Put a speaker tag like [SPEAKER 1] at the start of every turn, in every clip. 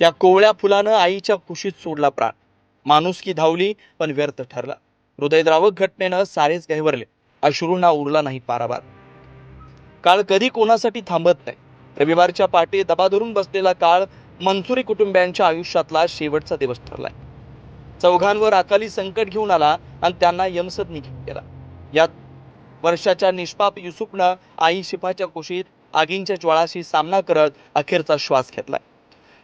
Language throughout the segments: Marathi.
[SPEAKER 1] त्या कोवळ्या फुलानं आईच्या कुशीत सोडला प्राण. माणुसकी धावली पण व्यर्थ ठरला. हृदयद्रावक घटनेनं सारेच गहिवरले अश्रूंना उरला नाही पाराबार काळ कधी कोणासाठी थांबत नाही. रविवारच्या पाठी दबा धरून बसलेला काळ मनसुरी कुटुंबियांच्या आयुष्यातला शेवटचा दिवस ठरलाय. चौघांवर अकाली संकट घेऊन आला आणि त्यांना यमसद निघून गेला. यात वर्षाच्या निष्पाप युसुफनं आई शिफाच्या कुशीत आगींच्या ज्वाळाशी सामना करत अखेरचा श्वास घेतलाय.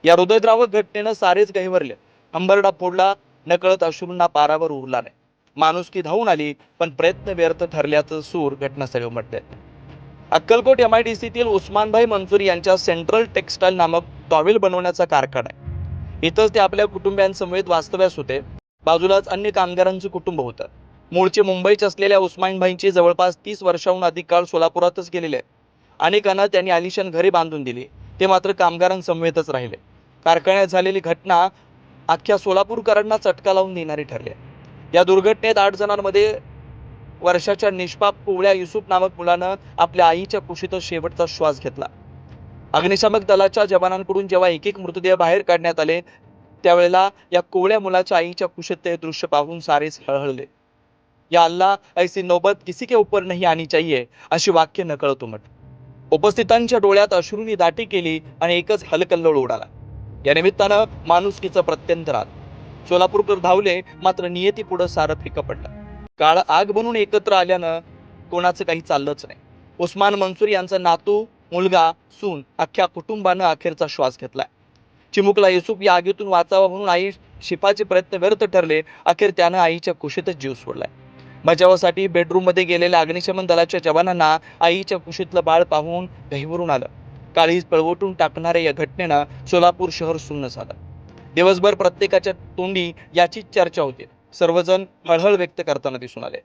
[SPEAKER 1] या हृदयद्रावक घटनेनं सारेच गहिवरले अंबरडा फोडला नकळत अश्रूंना पारावर उरला नाही. माणुसकी धावून आली पण प्रयत्न व्यर्थ ठरल्याचं सूर घटनास्थळी उमटले. अक्कलकोट एम आय डी सीतील उस्मानभाई मंसूर यांच्या सेंट्रल टेक्सटाईल नामक टॉवेल बनवण्याचा कारखाना आहे. इथंच ते आपल्या कुटुंबियांसमवेत वास्तव्यास होते. बाजूलाच अन्य कामगारांचं कुटुंब होतं. मूळचे मुंबईच असलेल्या उस्मानभाईंची जवळपास तीस वर्षाहून अधिक काळ सोलापुरातच गेलेले आहे. अनेकांना त्यांनी आलिशान घरे बांधून दिली. ते मात्र कामगारांसमवेतच राहिले. कारखान्यात झालेली घटना अख्ख्या सोलापूरकरांना चटका लावून देणारी ठरली आहे. या दुर्घटनेत आठ जणांमध्ये वर्षाच्या निष्पाप कोवळ्या युसुफ नामक मुलानं आपल्या आईच्या कुशीतच शेवटचा श्वास घेतला. अग्निशामक दलाच्या जवानांकडून जेव्हा एक एक मृतदेह बाहेर काढण्यात आले त्यावेळेला या कोवळ्या मुलाच्या आईच्या कुशीत ते दृश्य पाहून सारेच हळहळले. या अल्लाह ऐसी नौबत किसी के ऊपर नहीं आनी चाहिए अशी वाक्य नकळत उमट उपस्थितांच्या डोळ्यात अश्रूंनी दाटी केली आणि एकच हलकल्लोळ उडाला. या निमित्तानं माणुसकीचं प्रत्यंतरात सोलापूरकर धावले मात्र नियती पुढं सारं फिकं पडलं. काळ आग बनून एकत्र आल्यानं कोणाचं काही चाललंच नाही. उस्मान मंसूर यांचा नातू मुलगा सून अख्ख्या कुटुंबानं अखेरचा श्वास घेतलाय. चिमुकला युसुफ या आगीतून वाचावा म्हणून आई शिपाचे प्रयत्न व्यर्थ ठरले अखेर त्यानं आईच्या कुशीतच जीव सोडलाय. बचावासाठी बेडरूममध्ये गेलेल्या अग्निशमन दलाच्या जवानांना आईच्या कुशीतलं बाळ पाहून गहिवरून आलं. काळीज पळवटून टाकणाऱ्या या घटनेनं सोलापूर शहर सुन्न झालं. दिवसभर प्रत्येकाच्या तोंडी याचीच चर्चा होती. सर्वजण हळहळ व्यक्त करताना दिसून आले.